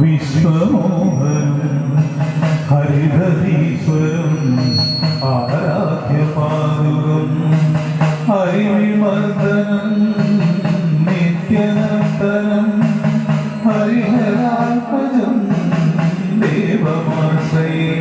വിശ്വമോഹനം ഹരിഹരീശ്വരം ആരാധ്യപാദുകം ഹരിവിമർദ്ദനം നിത്യനർത്തനം ഹരിഹരാത്മജം ദേവമാശ്രയേ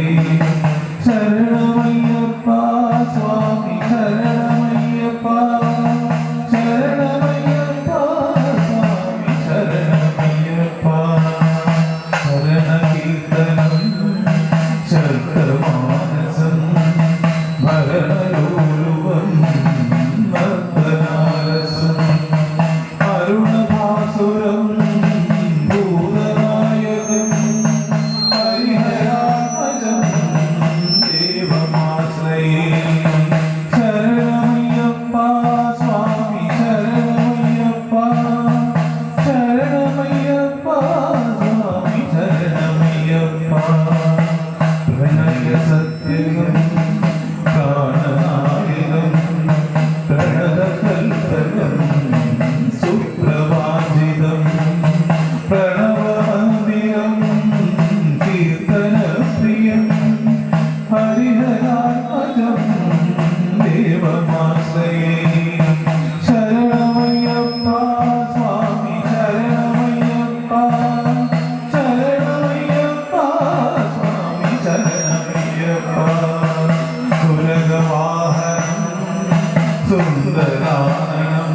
സുന്ദരാനം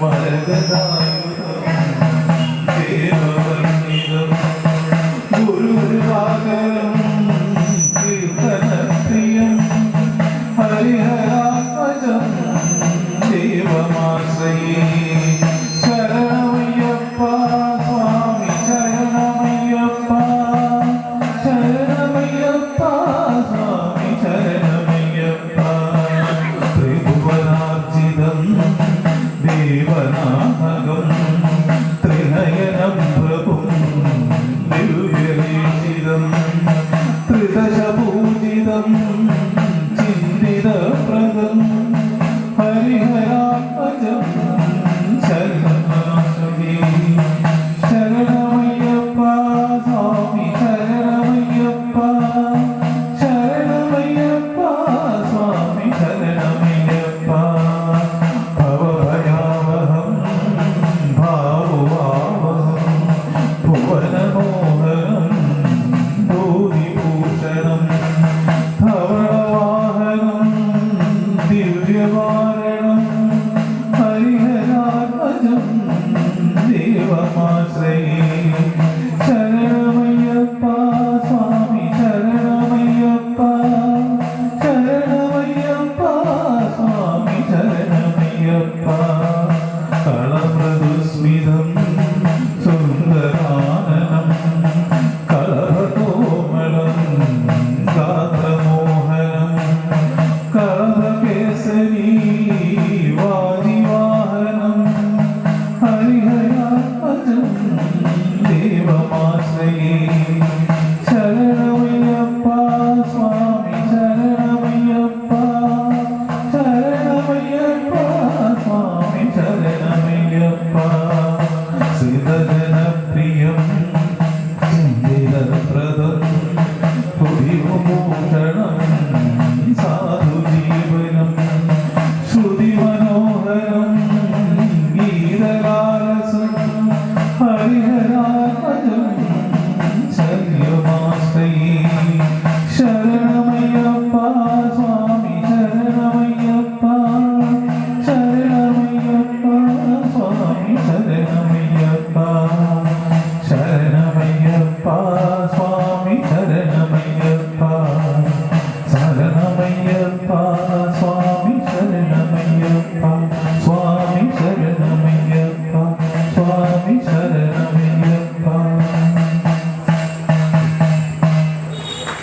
വരദായുധം ദേവർണിതം ഗുരുവാകരം കീർത്തനപ്രിയം ഹരിഹരാത്മജം ദേവമാശ്രയേ.